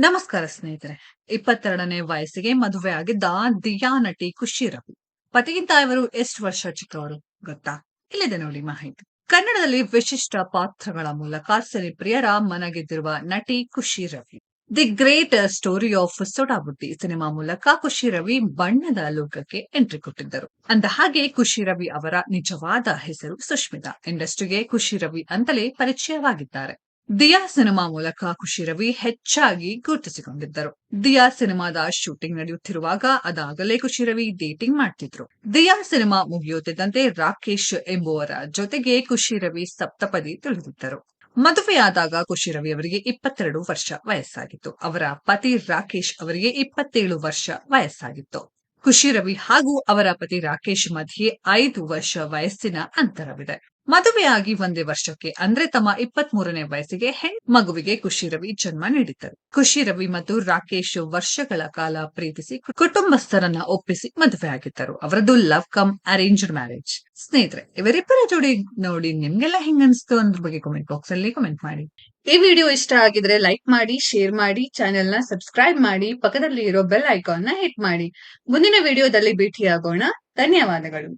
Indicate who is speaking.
Speaker 1: ನಮಸ್ಕಾರ ಸ್ನೇಹಿತರೆ. ಇಪ್ಪತ್ತೆರಡನೇ ವಯಸ್ಸಿಗೆ ಮದುವೆ ಆಗಿದ್ದ ದಿಯಾ ನಟಿ ಖುಷಿ ರವಿ. ಪತಿಗಿಂತ ಇವರು ಎಷ್ಟು ವರ್ಷ ಚಿಕ್ಕವರು ಗೊತ್ತಾ? ಇಲ್ಲಿದೆ ನೋಡಿ ಮಾಹಿತಿ. ಕನ್ನಡದಲ್ಲಿ ವಿಶಿಷ್ಟ ಪಾತ್ರಗಳ ಮೂಲಕ ಸಿನಿಪ್ರಿಯರ ಮನಗೆದ್ದಿರುವ ನಟಿ Khushi Ravi. The great story of Sodabutti cinema ಮೂಲಕ ಖುಷಿ ರವಿ ಬಣ್ಣದ ಲೋಕಕ್ಕೆ ಎಂಟ್ರಿ ಕೊಟ್ಟಿದ್ದರು. ಅಂದ ಹಾಗೆ ಖುಷಿ ರವಿ ಅವರ ನಿಜವಾದ ಹೆಸರು ಸುಷ್ಮಿತಾ. ಇಂಡಸ್ಟ್ರಿಗೆ ಖುಷಿ ರವಿ ಅಂತಲೇ ಪರಿಚಯವಾಗಿದ್ದಾರೆ. ದಿಯಾ ಸಿನಿಮಾ ಮೂಲಕ ಖುಷಿ ರವಿ ಹೆಚ್ಚಾಗಿ ಗುರುತಿಸಿಕೊಂಡಿದ್ದರು. ದಿಯಾ ಸಿನಿಮಾದ ಶೂಟಿಂಗ್ ನಡೆಯುತ್ತಿರುವಾಗ ಅದಾಗಲೇ ಖುಷಿ ರವಿ ಡೇಟಿಂಗ್ ಮಾಡ್ತಿದ್ರು. ದಿಯಾ ಸಿನಿಮಾ ಮುಗಿಯುತ್ತಿದ್ದಂತೆ ರಾಕೇಶ್ ಎಂಬುವರ ಜೊತೆಗೆ ಖುಷಿ ರವಿ ಸಪ್ತಪದಿ ತಿಳಿದಿದ್ದರು. ಮದುವೆಯಾದಾಗ ಖುಷಿ ರವಿ ಅವರಿಗೆ ಇಪ್ಪತ್ತೆರಡು ವರ್ಷ ವಯಸ್ಸಾಗಿತ್ತು. ಅವರ ಪತಿ ರಾಕೇಶ್ ಅವರಿಗೆ ಇಪ್ಪತ್ತೇಳು ವರ್ಷ ವಯಸ್ಸಾಗಿತ್ತು. ಖುಷಿ ರವಿ ಹಾಗೂ ಅವರ ಪತಿ ರಾಕೇಶ್ ಮಧ್ಯೆ ಐದು ವರ್ಷ ವಯಸ್ಸಿನ ಅಂತರವಿದೆ. ಮದುವೆಯಾಗಿ ಒಂದೇ ವರ್ಷಕ್ಕೆ, ಅಂದ್ರೆ ತಮ್ಮ ಇಪ್ಪತ್ತ್ ಮೂರನೇ ವಯಸ್ಸಿಗೆ ಹೆಣ್, ಮಗುವಿಗೆ ಖುಷಿ ರವಿ ಜನ್ಮ ನೀಡಿದ್ದರು. ಖುಷಿ ರವಿ ಮತ್ತು ರಾಕೇಶ್ ವರ್ಷಗಳ ಕಾಲ ಪ್ರೀತಿಸಿ ಕುಟುಂಬಸ್ಥರನ್ನ ಒಪ್ಪಿಸಿ ಮದುವೆಯಾಗಿದ್ದರು ಅವರದು ಲವ್ ಕಮ್ ಅರೇಂಜ್ಡ್ ಮ್ಯಾರೇಜ್. ಸ್ನೇಹಿತರೆ, ಇವರಿಬ್ಬರ ಜೋಡಿ ನೋಡಿ ನಿಮ್ಗೆಲ್ಲ ಹೆಂಗ್ ಅನ್ಸ್ತು ಅಂದ್ರ ಬಗ್ಗೆ ಕಮೆಂಟ್ ಬಾಕ್ಸ್ ಅಲ್ಲಿ ಕಮೆಂಟ್ ಮಾಡಿ. ಈ ವಿಡಿಯೋ ಇಷ್ಟ ಆಗಿದ್ರೆ ಲೈಕ್ ಮಾಡಿ ಶೇರ್ ಮಾಡಿ ಚಾನೆಲ್ನ ಸಬ್ಸ್ಕ್ರೈಬ್ ಮಾಡಿ ಪಕ್ಕದಲ್ಲಿ ಇರೋ ಬೆಲ್ ಐಕಾನ್ನ ಹಿಟ್ ಮಾಡಿ. ಮುಂದಿನ ವಿಡಿಯೋದಲ್ಲಿ ಭೇಟಿಯಾಗೋಣ. ಧನ್ಯವಾದಗಳು.